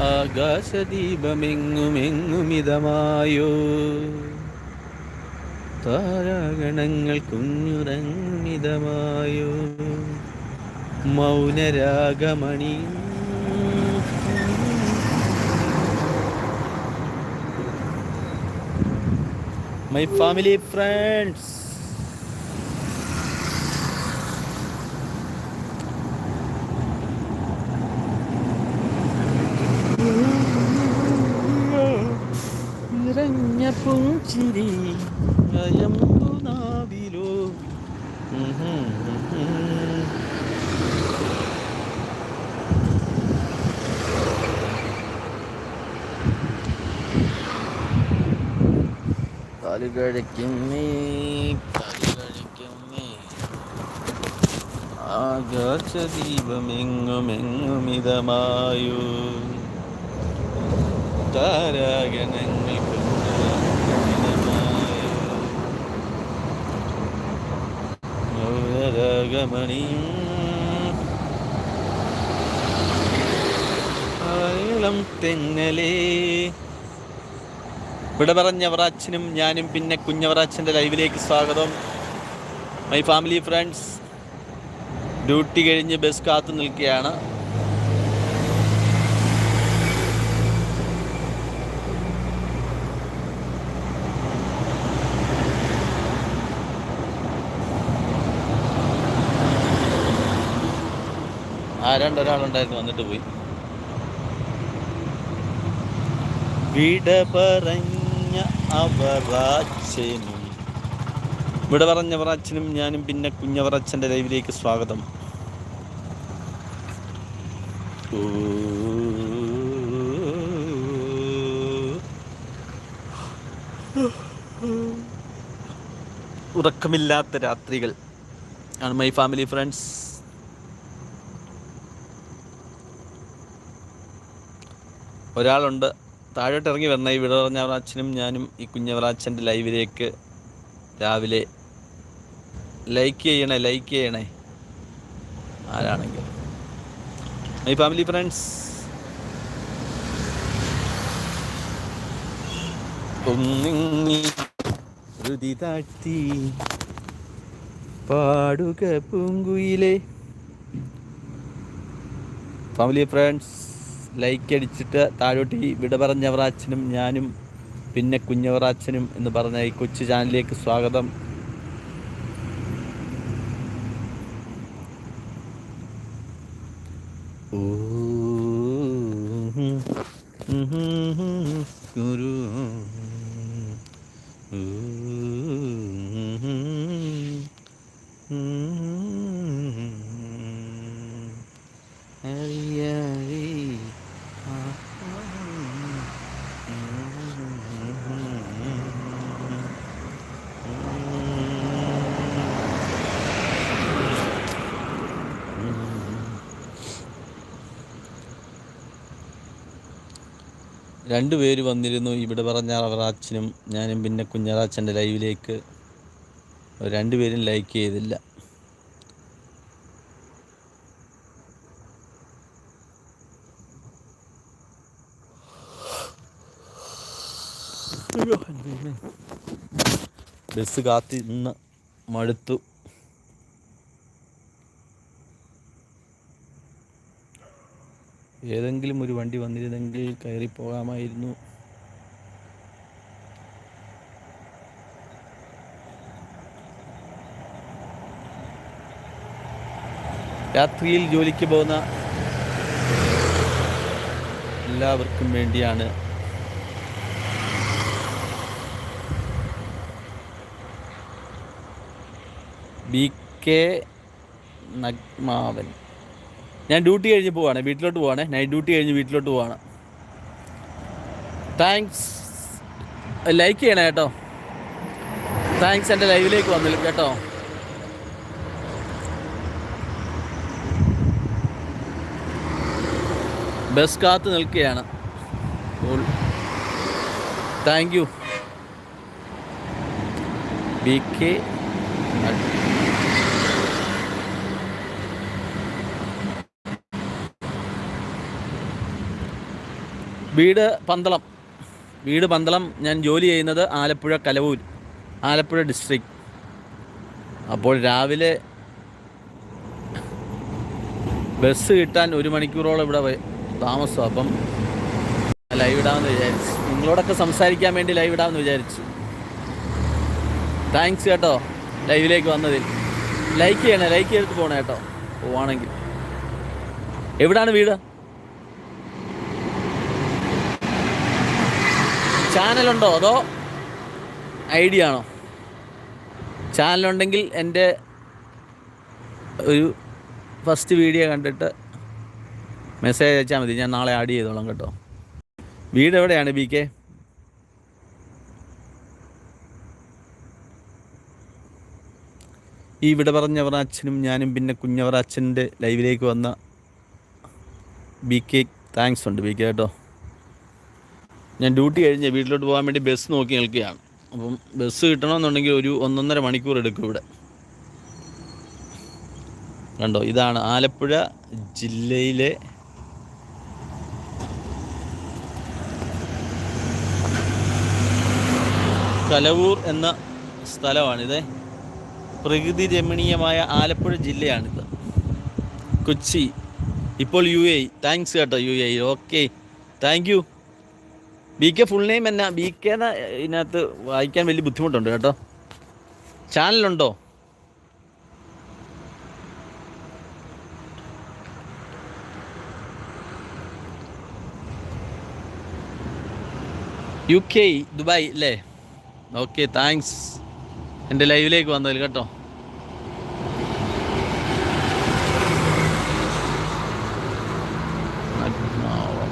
ആകാശദീപമെങ്ങുമെങ്ങുമിതമായോ? താരാഗണങ്ങൾ കുഞ്ഞുറങ്ങുമിതമായോ? മൗനരാഗമണി. മൈ ഫാമിലി ഫ്രണ്ട്സ് പുഞ്ചിരി നാവിലോ കാലുകഴയ്ക്കുന്നേ ആകാശദീപമെങ്ങുമെങ്ങുമിതമായോ. താരാഗണങ്ങൾ ആയിളം തെന്നലേ ഇവിടെ പറഞ്ഞവറാച്ചനും ഞാനും പിന്നെ കുഞ്ഞവറാച്ചന്റെ ലൈവിലേക്ക് സ്വാഗതം. മൈ ഫാമിലി ഫ്രണ്ട്സ് ഡ്യൂട്ടി കഴിഞ്ഞ് ബസ് കാത്തു നിൽക്കുകയാണ്. ആരാണ്ട് ഒരാളുണ്ടായിരുന്നു വന്നിട്ട് പോയി. വിട പറഞ്ഞ അവറാച്ചനും. വിട പറഞ്ഞ അച്ഛനും ഞാനും പിന്നെ കുഞ്ഞവറാച്ചന്റെ ലൈവിലേക്ക് സ്വാഗതം. ഉറക്കമില്ലാത്ത രാത്രികൾ ആണ് മൈ ഫാമിലി ഫ്രണ്ട്സ് ഒരാളുണ്ട്. താഴോട്ട് ഇറങ്ങി വരണ ഈ വിടവറഞ്ഞവറാച്ചനും ഞാനും ഈ കുഞ്ഞവറാച്ചന്റെ ലൈവിലേക്ക് രാവിലെ ലൈക്ക് ചെയ്യണേ ലൈക്ക് ചെയ്യണേ. ആരാണെങ്കിൽ മൈ ഫാമിലി ഫ്രണ്ട്സ് രുതി താഴ്ത്തി പാടുക പൂങ്കുയിലെ. ഫാമിലി ഫ്രണ്ട്സ് ലൈക്ക് അടിച്ചിട്ട് താഴോട്ട് ഈ വിട പറഞ്ഞവറാച്ചനും ഞാനും പിന്നെ കുഞ്ഞവറാച്ചനും എന്ന് പറഞ്ഞ ഈ കൊച്ചു ചാനലിലേക്ക് സ്വാഗതം. രണ്ടുപേര് വന്നിരുന്നു. ഇവിടെ പറഞ്ഞ അവർ അച്ഛനും ഞാനും പിന്നെ കുഞ്ഞറാച്ചന്റെ ലൈവിലേക്ക്. രണ്ടുപേരും ലൈക്ക് ചെയ്തില്ല. ബസ് കാത്തി നിന്ന് മടുത്തു. ഏതെങ്കിലും ഒരു വണ്ടി വന്നിരുന്നെങ്കിൽ കയറി പോകാമായിരുന്നു. രാത്രിയിൽ ജോലിക്ക് പോകുന്ന എല്ലാവർക്കും വേണ്ടിയാണ്. ബി കെ നഗ്മാവൻ. ഞാൻ ഡ്യൂട്ടി കഴിഞ്ഞ് പോവാണ് വീട്ടിലോട്ട് പോവാണ് നൈറ്റ് ഡ്യൂട്ടി കഴിഞ്ഞ് വീട്ടിലോട്ട് പോവാണ്. താങ്ക്സ് ലൈക്ക് ചെയ്യണേ കേട്ടോ. താങ്ക്സ് എന്റെ ലൈവിലേക്ക് വന്നില്ല കേട്ടോ. ബസ് കാത്ത് നിൽക്കുകയാണ്. താങ്ക് യു ബി കെ വീട് പന്തളം. വീട് പന്തളം ഞാൻ ജോലി ചെയ്യുന്നത് ആലപ്പുഴ കലവൂർ ആലപ്പുഴ ഡിസ്ട്രിക്ട് അപ്പോൾ രാവിലെ ബസ് കിട്ടാൻ ഒരു മണിക്കൂറോളം ഇവിടെ താമസം. അപ്പം ലൈവ് ഇടാമെന്ന് വിചാരിച്ചു. നിങ്ങളോടൊക്കെ സംസാരിക്കാൻ വേണ്ടി ലൈവ് ഇടാമെന്ന് വിചാരിച്ചു. താങ്ക്സ് കേട്ടോ ലൈവിലേക്ക് വന്നതിൽ. ലൈക്ക് ചെയ്യണേ ലൈക്ക് ചെയ്തിട്ട് പോകണേ കേട്ടോ പോവാണെങ്കിൽ. എവിടാണ് വീട്? ചാനലുണ്ടോ അതോ ഐഡിയ ആണോ ചാനലുണ്ടെങ്കിൽ എന്റെ ഒരു ഫസ്റ്റ് വീഡിയോ കണ്ടിട്ട് മെസ്സേജ് അയച്ചാൽ മതി. ഞാൻ നാളെ ആഡ് ചെയ്തോളാം കേട്ടോ. വീട് എവിടെയാണ് ബി കെ ഈ ഇവിടെ പറഞ്ഞവർ അച്ഛനും ഞാനും പിന്നെ കുഞ്ഞവർ അച്ഛന്റെ ലൈവിലേക്ക് വന്ന ബി കെ താങ്ക്സ് ഉണ്ട് ബി കെ കേട്ടോ. ഞാൻ ഡ്യൂട്ടി കഴിഞ്ഞ് വീട്ടിലോട്ട് പോകാൻ വേണ്ടി ബസ് നോക്കി നിൽക്കുകയാണ്. അപ്പം ബസ് കിട്ടണമെന്നുണ്ടെങ്കിൽ ഒരു ഒന്നൊന്നര മണിക്കൂർ എടുക്കും ഇവിടെ. കണ്ടോ? ഇതാണ് ആലപ്പുഴ ജില്ലയിലെ കലവൂർ എന്ന സ്ഥലമാണിത്. പ്രകൃതി രമണീയമായ ആലപ്പുഴ ജില്ലയാണിത്. കൊച്ചി. ഇപ്പോൾ യു എ താങ്ക്സ് കേട്ടോ U A okay thank you B K full name എന്നാ? ബി കെ ഇതിനകത്ത് വായിക്കാൻ വലിയ ബുദ്ധിമുട്ടുണ്ട് കേട്ടോ. ചാനലുണ്ടോ യു കെ ദുബായ് അല്ലേ ഓക്കെ താങ്ക്സ് എന്റെ ലൈവിലേക്ക് വന്നതിൽ കേട്ടോ നഗ്മാവൻ.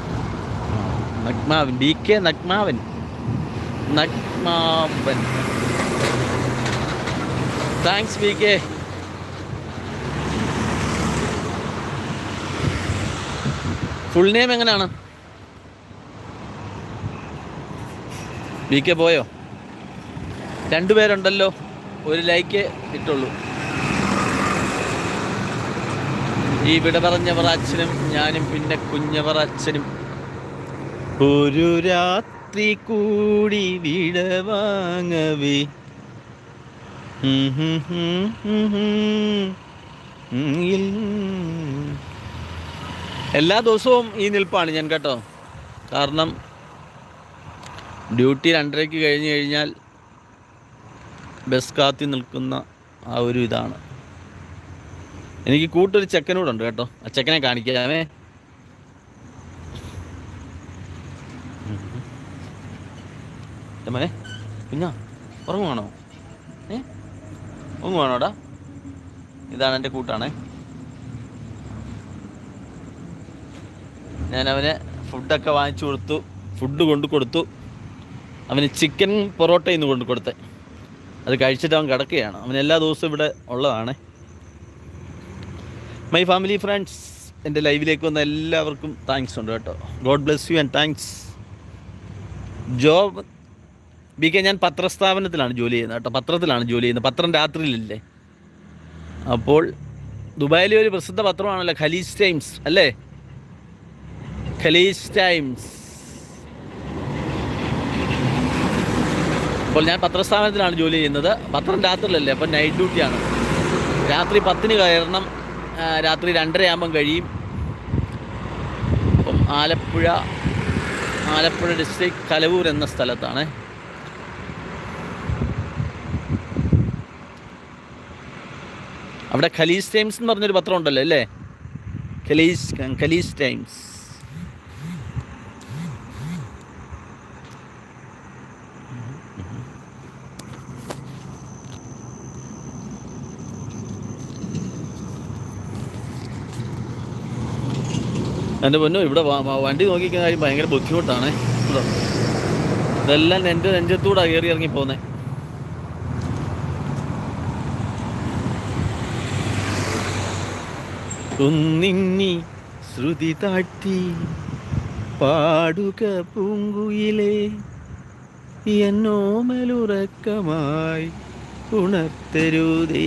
നഗ്മാവൻ B K നഗ്മാവൻ. നഗ്മാവൻ. Thanks B K full name എങ്ങനെയാണ്? ബി കെ പോയോ? രണ്ടുപേരുണ്ടല്ലോ ഒരു ലൈക്ക് ഇട്ടുള്ളൂ. ഈ വിട പറഞ്ഞവർ അച്ഛനും ഞാനും പിന്നെ കുഞ്ഞവർ അച്ഛനും. ഒരു രാത്രി കൂടി വിട വാങ്ങവേ. ഹും ഹും ഹും ഹും. ഉം ഇൽ- എല്ലാ ദിവസവും ഈ നിൽപ്പാണ് ഞാൻ കേട്ടോ. കാരണം ഡ്യൂട്ടി രണ്ടരയ്ക്ക് കഴിഞ്ഞു കഴിഞ്ഞാൽ ബസ് കാത്തി നിൽക്കുന്ന ആ ഒരു ഇതാണ്. എനിക്ക് കൂട്ടൊരു ചെക്കനോടുണ്ട് കേട്ടോ. ആ ചെക്കനെ കാണിക്കാമേ മോനെ കുഞ്ഞാ ഉറങ്ങുവാണോ? ഏ? ഉറങ്ങുവാണോടാ? ഇതാണ് എന്റെ കൂട്ടാണേ. ഞാൻ ഫുഡൊക്കെ വാങ്ങിച്ചു കൊടുത്തു ഫുഡ് കൊണ്ട് കൊടുത്തു. അവന് ചിക്കൻ പൊറോട്ട ഇന്ന് കൊണ്ട് കൊടുത്തേ. അത് കഴിച്ചിട്ട് അവൻ കിടക്കുകയാണ്. അവൻ എല്ലാ ദിവസവും ഇവിടെ ഉള്ളതാണ്. മൈ ഫാമിലി ഫ്രണ്ട്സ് എന്റെ ലൈവിലേക്ക് വന്ന എല്ലാവർക്കും താങ്ക്സ് ഉണ്ട് കേട്ടോ. God bless you and thanks job B K ഞാൻ പത്രസ്ഥാപനത്തിലാണ് ജോലി ചെയ്യുന്നത് കേട്ടോ. പത്രത്തിലാണ് ജോലി ചെയ്യുന്നത്. പത്രം രാത്രിയിലില്ലേ? അപ്പോൾ ദുബായിലെ ഒരു പ്രസിദ്ധ പത്രമാണല്ലോ ഖലീസ് ടൈംസ് അല്ലേ? Khaleej Times. അപ്പോൾ ഞാൻ പത്രസ്ഥാപനത്തിലാണ് ജോലി ചെയ്യുന്നത്. പത്രം രാത്രിയിലല്ലേ? അപ്പം നൈറ്റ് ഡ്യൂട്ടിയാണ് രാത്രി പത്തിന് കയറണം. രാത്രി രണ്ടരയാകുമ്പം കഴിയും. അപ്പം ആലപ്പുഴ ആലപ്പുഴ ഡിസ്ട്രിക്ട് കലവൂർ എന്ന സ്ഥലത്താണ്. അവിടെ ഖലീസ് ടൈംസ് എന്ന് പറഞ്ഞൊരു പത്രം ഉണ്ടല്ലോ അല്ലേ? Khaleej Khaleej Times. എന്റെ പൊന്നു ഇവിടെ വണ്ടി നോക്കിക്കുന്ന കാര്യം ഭയങ്കര ബുദ്ധിമുട്ടാണ്. ഇതെല്ലാം എന്റെ നെഞ്ചത്തൂടെ കയറി ഇറങ്ങി പോകുന്നത് ഒന്നിന്നി ശ്രുതി താട്ടി പാടുക പൂങ്കുയിലെ എന്നോമലുറക്കമായി ഉണർത്തരുതേ.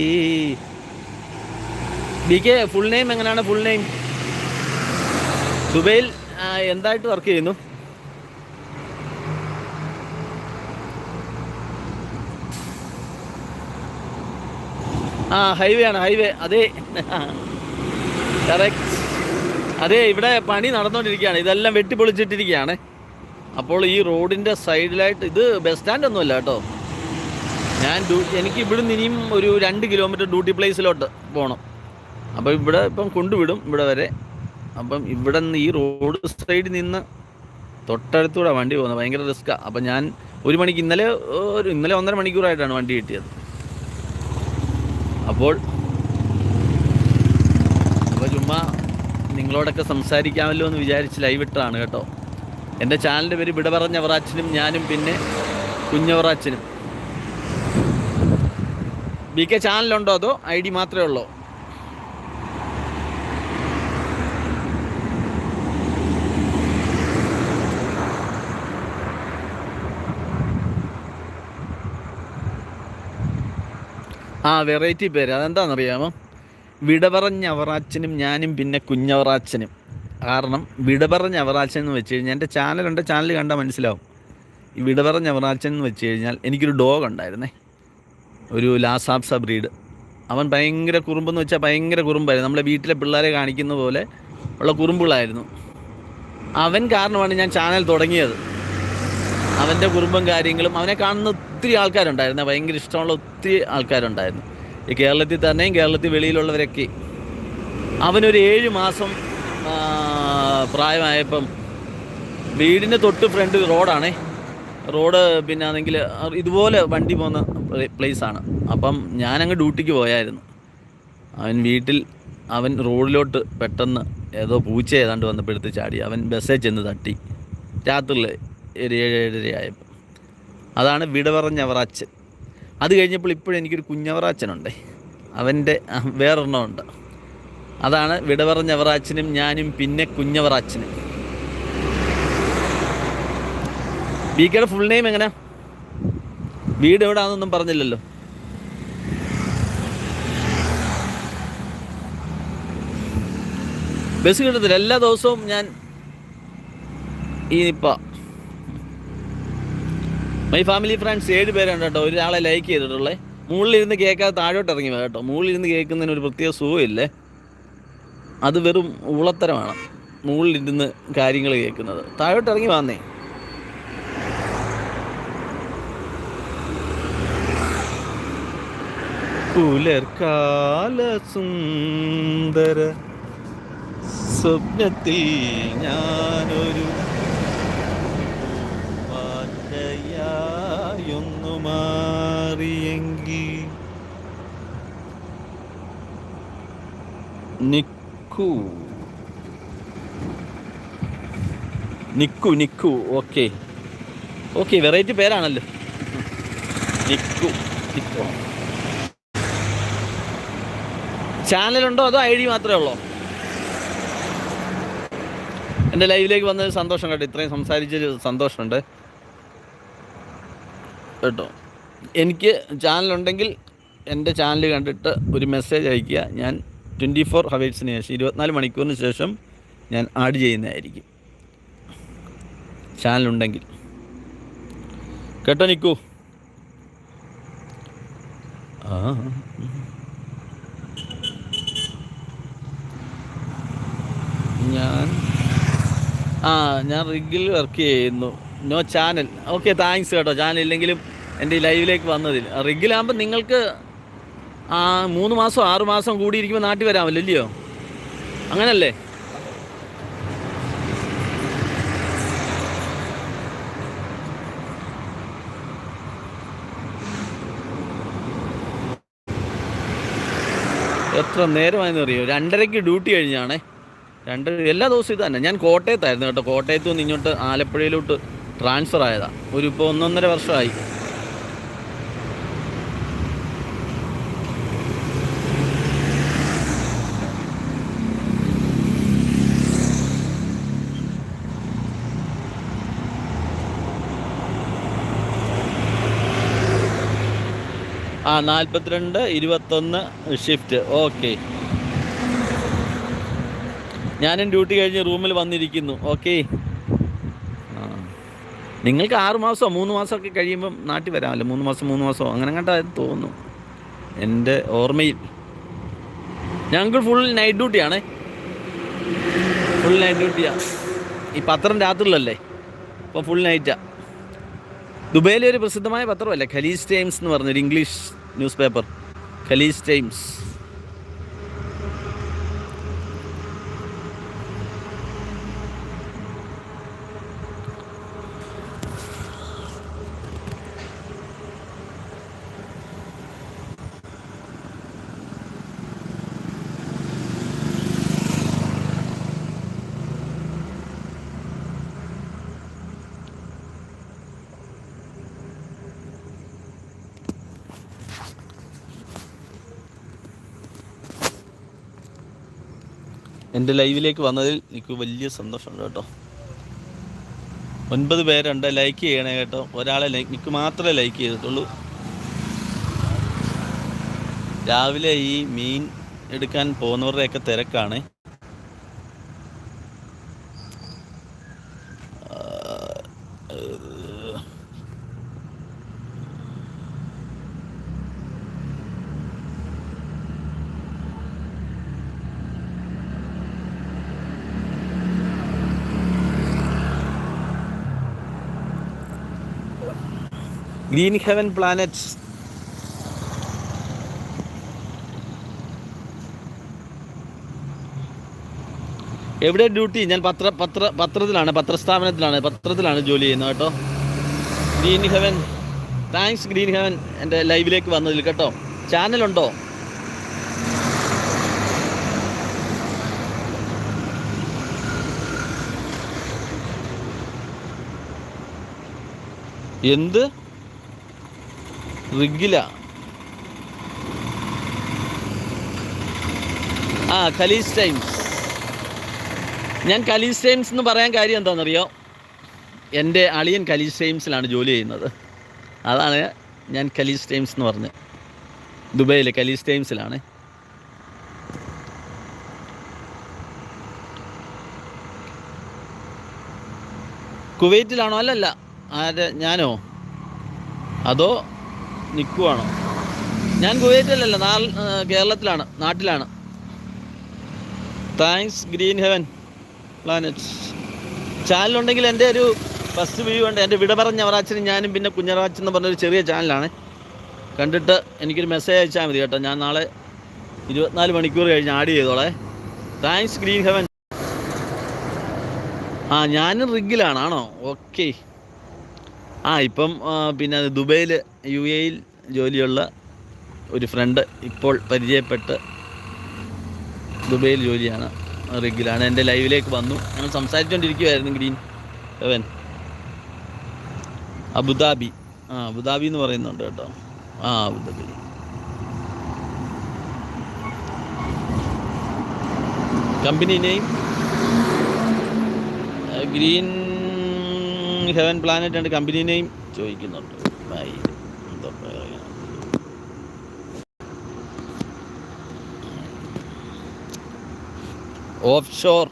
ബി കെ ഫുൾ നെയിം എങ്ങനെയാണ് ഫുൾ നെയിം ദുബൈയിൽ എന്തായിട്ട് വർക്ക് ചെയ്യുന്നു? ആ ഹൈവേ ആണ് ഹൈവേ അതെ അതെ ഇവിടെ പണി നടന്നുകൊണ്ടിരിക്കുകയാണ് ഇതെല്ലാം വെട്ടിപ്പൊളിച്ചിട്ടിരിക്കുകയാണ്. അപ്പോൾ ഈ റോഡിന്റെ സൈഡിലായിട്ട് ഇത് ബസ് സ്റ്റാൻഡ് ഒന്നുമല്ല കേട്ടോ. ഞാൻ എനിക്ക് ഇവിടുന്ന് ഇനിയും ഒരു രണ്ട് കിലോമീറ്റർ ഡ്യൂട്ടി പ്ലേസിലോട്ട് പോകണം അപ്പോൾ ഇവിടെ ഇപ്പം കൊണ്ടുവിടും ഇവിടെ വരെ. അപ്പം ഇവിടെ നിന്ന് ഈ റോഡ് സൈഡിൽ നിന്ന് തൊട്ടടുത്തൂടെ വണ്ടി പോകുന്നത് ഭയങ്കര റിസ്ക്കാണ് അപ്പം ഞാൻ ഒരു മണിക്ക് ഇന്നലെ ഒരു ഇന്നലെ ഒന്നര മണിക്കൂറായിട്ടാണ് വണ്ടി കിട്ടിയത്. അപ്പോൾ ചുമ്മാ നിങ്ങളോടൊക്കെ സംസാരിക്കാമല്ലോ എന്ന് വിചാരിച്ച് ലൈവ് ഇട്ടതാണ് കേട്ടോ. എന്റെ ചാനലിന്റെ പേര് വിട പറഞ്ഞ വറാച്ചനും ഞാനും പിന്നെ കുഞ്ഞവറാച്ചനും ബി കെ ചാനലുണ്ടോ അതോ ഐ ഡി മാത്രമേ ഉള്ളൂ? ആ വെറൈറ്റി പേര്. അതെന്താണെന്നറിയാമോ? വിട പറഞ്ഞ അവറാച്ചനും ഞാനും പിന്നെ കുഞ്ഞവറാച്ചനും. കാരണം വിട പറഞ്ഞ അവറാച്ചൻ എന്ന് വെച്ച് കഴിഞ്ഞാൽ എന്റെ ചാനലുണ്ട് ചാനൽ കണ്ടാൽ മനസ്സിലാവും. ഈ വിട പറഞ്ഞ അവറാച്ചൻ എന്ന് വെച്ച് കഴിഞ്ഞാൽ എനിക്കൊരു ഡോഗ് ഉണ്ടായിരുന്നേ. ഒരു ലാസാബ്സ ബ്രീഡ്. അവൻ ഭയങ്കര കുറുമ്പെന്ന് വെച്ചാൽ ഭയങ്കര കുറുമ്പായിരുന്നു. നമ്മളെ വീട്ടിലെ പിള്ളേരെ കാണിക്കുന്ന പോലെ ഉള്ള കുറുമ്പുകളായിരുന്നു. അവൻ കാരണമാണ് ഞാൻ ചാനൽ തുടങ്ങിയത്. അവന്റെ കുറുമ്പും കാര്യങ്ങളും അവനെ കാണുന്ന ഒത്തിരി ആൾക്കാരുണ്ടായിരുന്നു. ഭയങ്കര ഇഷ്ടമുള്ള ഒത്തിരി ആൾക്കാരുണ്ടായിരുന്നു. ഈ കേരളത്തിൽ തന്നെയും കേരളത്തിൽ വെളിയിലുള്ളവരൊക്കെ. അവനൊരു ഏഴ് മാസം പ്രായമായപ്പം വീടിന്റെ തൊട്ട് ഫ്രണ്ട് റോഡാണേ. റോഡ് പിന്നെ ആണെങ്കിൽ ഇതുപോലെ വണ്ടി പോകുന്ന പ്ലേസാണ്. അപ്പം ഞാനങ്ങ് ഡ്യൂട്ടിക്ക് പോയായിരുന്നു. അവൻ വീട്ടിൽ അവൻ റോഡിലോട്ട് പെട്ടെന്ന് ഏതോ പൂച്ച ഏതാണ്ട് വന്നപ്പോഴത്ത് ചാടി. അവൻ ബസ്സേ ചെന്ന് തട്ടി. രാത്രിയിൽ ഒരു ഏഴ് ഏഴര ആയപ്പോൾ അതാണ് വിട പറഞ്ഞ അവറാച്ചൻ അത് കഴിഞ്ഞപ്പോൾ ഇപ്പോഴും എനിക്കൊരു കുഞ്ഞവറാച്ചനുണ്ട്. അവന്റെ വേറൊരെണ്ണമുണ്ട്. അതാണ് വിടവറഞ്ഞവറാച്ചനും ഞാനും പിന്നെ കുഞ്ഞവറാച്ചനും. ബിക്കയുടെ ഫുൾ നെയിം എങ്ങനെ? വീട് എവിടാന്നൊന്നും പറഞ്ഞില്ലല്ലോ. ബസ് കിട്ടത്തില്ല. എല്ലാ ദിവസവും ഞാൻ ഈ നിപ്പ മൈ ഫാമിലി ഫ്രണ്ട്സ് ഏഴ് പേരുണ്ട് കേട്ടോ. ഒരാളെ ലൈക്ക് ചെയ്തിട്ടുള്ളത് മുകളിലിരുന്ന് കേൾക്കാതെ താഴോട്ട് ഇറങ്ങി വാ കേട്ടോ. മുകളിലിരുന്ന് കേൾക്കുന്നതിന് ഒരു പ്രത്യേക സുഖമില്ലേ അത് വെറും ഉളത്തരമാണ് മുകളിലിരുന്ന് കാര്യങ്ങൾ കേൾക്കുന്നത്. താഴോട്ട് ഇറങ്ങി വന്നേ സുന്ദര സ്വപ്നത്തിൽ ഞാനൊരു Nikku. Nikku Nikku. Okay. Okay variety പേരാണല്ലോ. Nikku Nikku. ചാനലുണ്ടോ അതോ ഐ ഡി മാത്രമേ ഉള്ളോ? എന്റെ ലൈവിലേക്ക് വന്നൊരു സന്തോഷം കേട്ടോ. ഇത്രയും സംസാരിച്ചൊരു സന്തോഷമുണ്ട്. കേട്ടോ. എനിക്ക് ചാനലുണ്ടെങ്കിൽ എന്റെ ചാനൽ കണ്ടിട്ട് ഒരു മെസ്സേജ് അയക്കുക ഞാൻ ട്വന്റി ഫോർ ഹവേഴ്സിന് ശേഷം ഇരുപത്തിനാല് മണിക്കൂറിന് ശേഷം ഞാൻ ആഡ് ചെയ്യുന്നതായിരിക്കും. ചാനലുണ്ടെങ്കിൽ കേട്ടോ നിൽക്കൂ ആ. ഞാൻ ആ ഞാൻ റിഗിൽ വർക്ക് ചെയ്യുന്നു. നോ ചാനൽ ഓക്കെ താങ്ക്സ് കേട്ടോ. ചാനൽ ഇല്ലെങ്കിലും എന്റെ ലൈവിലേക്ക് വന്നതിൽ. റിഗിലാകുമ്പോൾ നിങ്ങൾക്ക് ആ മൂന്ന് മാസം ആറ് മാസം കൂടിയിരിക്കുമ്പോൾ നാട്ടിൽ വരാമല്ലോ ഇല്ലയോ? അങ്ങനല്ലേ? എത്ര നേരമായെന്ന് അറിയോ? രണ്ടരയ്ക്ക് ഡ്യൂട്ടി കഴിഞ്ഞാണേ. രണ്ട് എല്ലാ ദിവസവും ഇത് തന്നെ ഞാൻ കോട്ടയത്തായിരുന്നു കേട്ടോ. കോട്ടയത്ത് നിന്ന് ഇങ്ങോട്ട് ആലപ്പുഴയിലോട്ട് ട്രാൻസ്ഫർ ആയതാണ് ഒരു ഇപ്പോൾ ഒന്നൊന്നര വർഷമായി. ആ നാൽപ്പത്തിരണ്ട് ഇരുപത്തൊന്ന് ഷിഫ്റ്റ് ഓക്കെ ഞാനും ഡ്യൂട്ടി കഴിഞ്ഞ് റൂമിൽ വന്നിരിക്കുന്നു. ഓക്കെ നിങ്ങൾക്ക് ആറ് മാസമോ മൂന്ന് മാസമൊക്കെ കഴിയുമ്പം നാട്ടിൽ വരാമല്ലോ. മൂന്ന് മാസം മൂന്ന് മാസമോ അങ്ങനെ കണ്ടായിരുന്നു തോന്നുന്നു. എന്റെ ഓർമ്മയിൽ. ഞങ്ങൾക്ക് ഫുൾ നൈറ്റ് ഡ്യൂട്ടിയാണ് ഫുൾ നൈറ്റ് ഡ്യൂട്ടിയാണ് ഈ പത്രം രാത്രിയിലല്ലേ? അപ്പോൾ ഫുൾ നൈറ്റാണ് ദുബൈയിലെ ഒരു പ്രസിദ്ധമായ പത്രമല്ലേ? ഖലീസ് ടൈംസ് എന്ന് പറഞ്ഞൊരു English news paper. Khaleej Times. എന്റെ ലൈവിലേക്ക് വന്നതിൽ എനിക്ക് വലിയ സന്തോഷമുണ്ട് കേട്ടോ. ഒൻപത് പേരുണ്ട് ലൈക്ക് ചെയ്യണേ കേട്ടോ. ഒരാളെ ലൈക്ക് എനിക്ക് മാത്രമേ ലൈക്ക് ചെയ്തിട്ടുള്ളൂ. രാവിലെ ഈ മീൻ എടുക്കാൻ പോകുന്നവരുടെയൊക്കെ തിരക്കാണ്. ഗ്രീൻ ഹെവൻ പ്ലാനറ്റ് എവിടെ ഡ്യൂട്ടി? ഞാൻ പത്ര പത്ര പത്രത്തിലാണ് പത്രസ്ഥാപനത്തിലാണ് പത്രത്തിലാണ് ജോലി ചെയ്യുന്നത് കേട്ടോ. Green Haven thanks Green Haven എന്റെ ലൈവിലേക്ക് വന്നതിൽ കേട്ടോ. ചാനലുണ്ടോ എന്ത്? റിഗില. ആ ഖലീസ് ടൈംസ്. ഞാൻ ഖലീസ് ടൈംസ് എന്ന് പറയാൻ കാര്യം എന്താണെന്നറിയോ? എന്റെ അളിയൻ ഖലീസ് ടൈംസിലാണ് ജോലി ചെയ്യുന്നത്. അതാണ് ഞാൻ ഖലീസ് ടൈംസ് എന്ന് പറഞ്ഞത്. ദുബൈയിലെ ഖലീസ് ടൈംസിലാണ്. കുവൈറ്റിലാണോ? അല്ലല്ല. ആര്? ഞാനോ? അതോ നിൽക്കുവാണോ ഞാൻ കുവൈറ്റിലല്ല നാൾ കേരളത്തിലാണ് നാട്ടിലാണ്. താങ്ക്സ് ഗ്രീൻ ഹെവൻ പ്ലാനറ്റ് ചാനലുണ്ടെങ്കിൽ എന്റെ ഒരു ഫസ്റ്റ് വ്യൂ ഉണ്ട്. എന്റെ വിട പറഞ്ഞ അവറാച്ചനും ഞാനും പിന്നെ കുഞ്ഞറാച്ചൻ എന്ന് പറഞ്ഞൊരു ചെറിയ ചാനലാണ് കണ്ടിട്ട് എനിക്കൊരു മെസ്സേജ് അയച്ചാൽ മതി കേട്ടോ. ഞാൻ നാളെ ഇരുപത്തിനാല് മണിക്കൂർ കഴിഞ്ഞ് ആഡ് ചെയ്തോളെ. താങ്ക്സ് ഗ്രീൻ ഹെവൻ ആ ഞാനും റിഗിലാണ് ആണോ? ഓക്കെ ആ ഇപ്പം പിന്നെ ദുബൈയിൽ യു എയിൽ ജോലിയുള്ള ഒരു ഫ്രണ്ട് ഇപ്പോൾ പരിചയപ്പെട്ട് ദുബൈയിൽ ജോലിയാണ് റിഗിലാണ്. എന്റെ ലൈവിലേക്ക് വന്നു. ഞങ്ങൾ സംസാരിച്ചുകൊണ്ടിരിക്കുമായിരുന്നു ഗ്രീൻ അവൻ അബുദാബി. ആ അബുദാബി എന്ന് പറയുന്നുണ്ട് കേട്ടോ. ആ Abu Dhabi. Company name? Green Heaven Planet and company name ചോദിക്കുന്നുണ്ട്. Offshore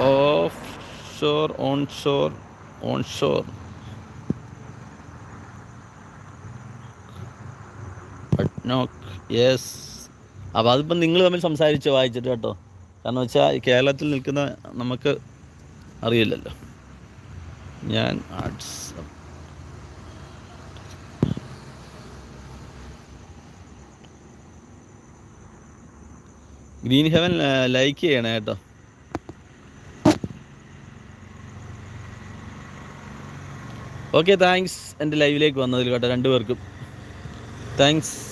offshore onshore onshore പട്നോക്ക് യെസ് അപ്പോൾ അതിപ്പം നിങ്ങൾ തമ്മിൽ സംസാരിച്ച്? വായിച്ചിട്ട് കേട്ടോ. കാരണം വെച്ചാൽ കേരളത്തിൽ നിൽക്കുന്ന നമുക്ക് അറിയില്ലല്ലോ. ഞാൻ ആർട്സ് ഗ്രീൻ ഹെവൻ ലൈക്ക് ചെയ്യണേ കേട്ടോ. ഓക്കെ താങ്ക്സ് എന്റെ ലൈവിലേക്ക് വന്നതിൽ കേട്ടോ രണ്ടുപേർക്കും. താങ്ക്സ്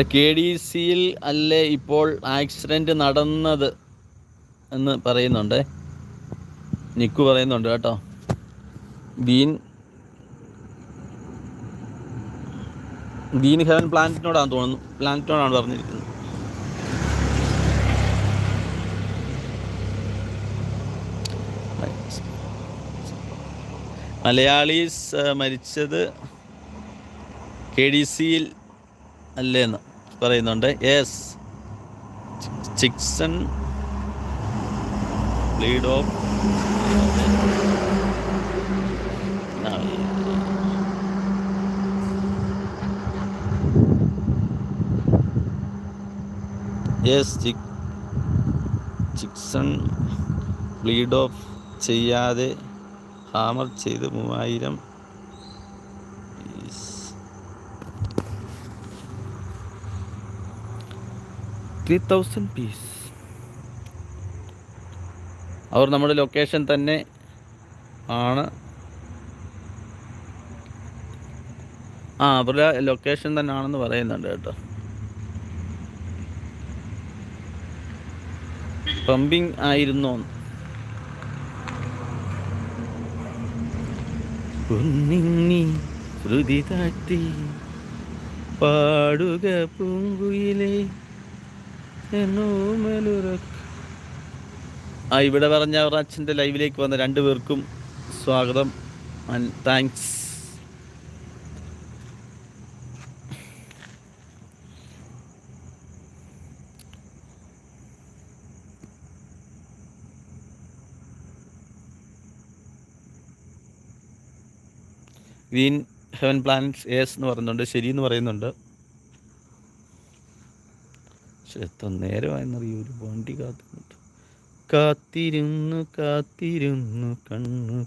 എന്റെ കെ ഡി സിയിൽ അല്ലേ ഇപ്പോൾ ആക്സിഡന്റ് നടന്നത് എന്ന് പറയുന്നുണ്ട്. നിക്കു പറയുന്നുണ്ട് കേട്ടോ. ദീൻ ദീൻ ഹെവൻ പ്ലാനറ്റിനോടാണ് തോന്നുന്നു. പ്ലാനറ്റിനോടാണ് പറഞ്ഞിരിക്കുന്നത്. മലയാളീസ് മരിച്ചത് കെ ഡി സിയിൽ അല്ലേന്ന്. പറയുന്നുണ്ട്. Yes Chiksan bleed off yes ചിക് ചിക്സൺ ബ്ലീഡ് ഓഫ് ചെയ്യാതെ ഹാമർ ചെയ്ത് മൂവായിരം ത്രീ തൗസൻഡ് പീസ് അവർ നമ്മുടെ ലൊക്കേഷൻ തന്നെ ആണ്. ആ അവരുടെ ലൊക്കേഷൻ തന്നെ ആണെന്ന് പറയുന്നുണ്ട് കേട്ടോ. പമ്പിങ് ആയിരുന്നോ. കുന്നിങ്ങി ശ്രുതി താറ്റി പാടുക പൂങ്കുയിലേ ആ ഇവിടെ പറഞ്ഞ അവർ അച്ഛന്റെ ലൈവിലേക്ക് വന്ന രണ്ടു പേർക്കും സ്വാഗതം and thanks. Green Heaven Planets S എന്ന് പറയുന്നുണ്ട് ശരി എന്ന് പറയുന്നുണ്ട്. എത്ര നേരമായെന്നറിയോ? ഒരു വണ്ടി കാത്തുന്നുണ്ട് കാത്തിരുന്നു കാത്തിരുന്നു കണ്ണു.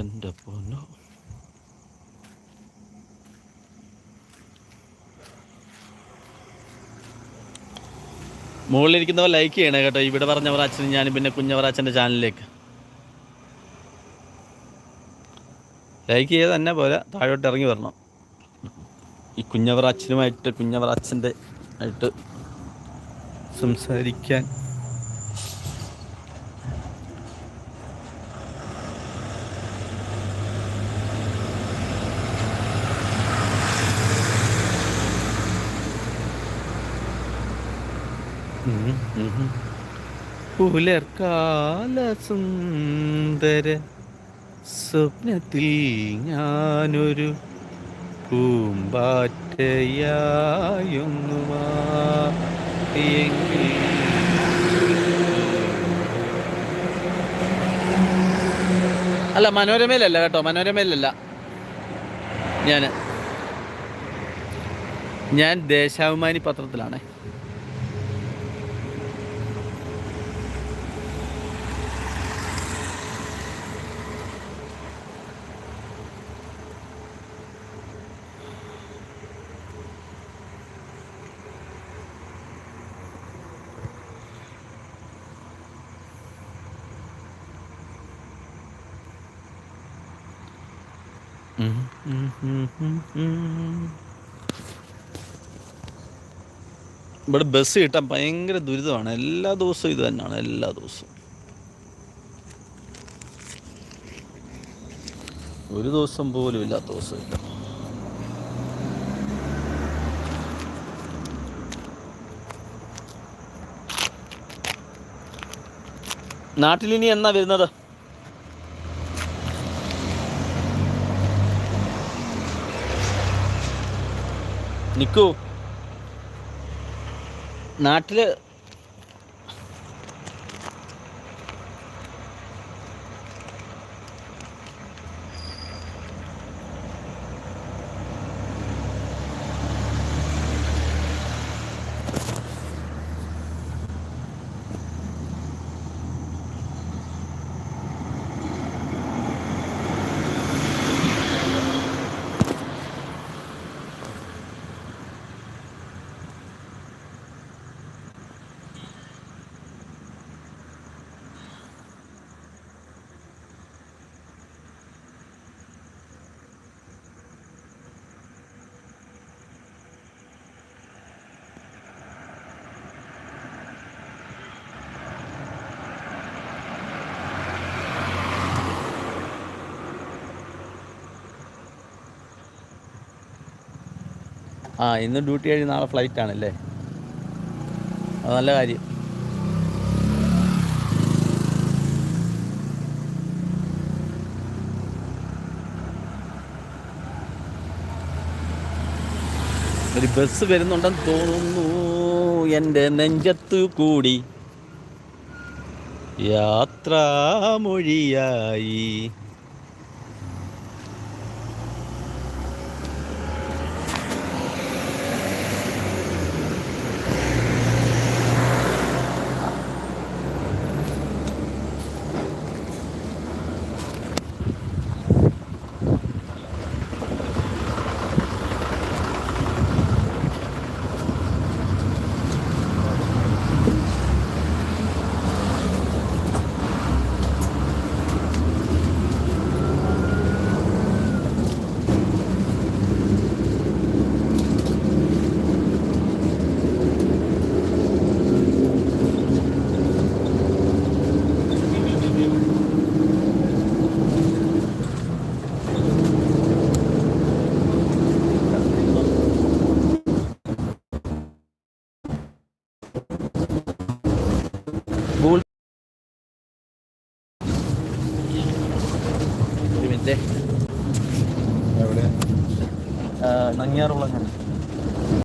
എന്റെ പൊന്നോ. മുകളിലിരിക്കുന്നവർ ലൈക്ക് ചെയ്യണേ കേട്ടോ. ഇവിടെ പറഞ്ഞവർ അച്ഛനും ഞാനും പിന്നെ കുഞ്ഞവറാച്ചന്റെ ചാനലിലേക്ക് ലൈക്ക് ചെയ്ത് തന്നെ പോലെ താഴോട്ട് ഇറങ്ങി വരണം. ഈ കുഞ്ഞവർ അച്ഛന്റെ ആയിട്ട് സംസാരിക്കാൻ പുലർക്കാല സുന്ദര സ്വപ്നത്തിൽ ഞാനൊരു പൂമ്പാറ്റയായൊന്നു മാറിയെങ്കിൽ അല്ല മനോരമയിലല്ല കേട്ടോ മനോരമയിലല്ല. ഞാൻ ഞാൻ ദേശാഭിമാനി പത്രത്തിലാണേ. ഇവിടെ ബസ് കിട്ടാൻ ഭയങ്കര ദുരിതമാണ്. എല്ലാ ദിവസവും ഇത് തന്നെയാണ്. എല്ലാ ദിവസവും. ഒരു ദിവസം പോലും ഇല്ലാത്ത ദിവസം ഇല്ല നാട്ടിലിനി എന്നാ വരുന്നത്? നിക്കൂ. നാട്ടിൽ ആ ഇന്ന് ഡ്യൂട്ടി കഴിഞ്ഞ് നാളെ ഫ്ലൈറ്റ് ആണല്ലേ? അത് നല്ല കാര്യം. ഒരു ബസ് വരുന്നുണ്ടെന്ന് തോന്നുന്നു. എന്റെ നെഞ്ചത്തു കൂടി യാത്രാമൊഴിയായി. ഒരു മിനിറ്റ് എവിടെ നങ്ങിയാറുള്ള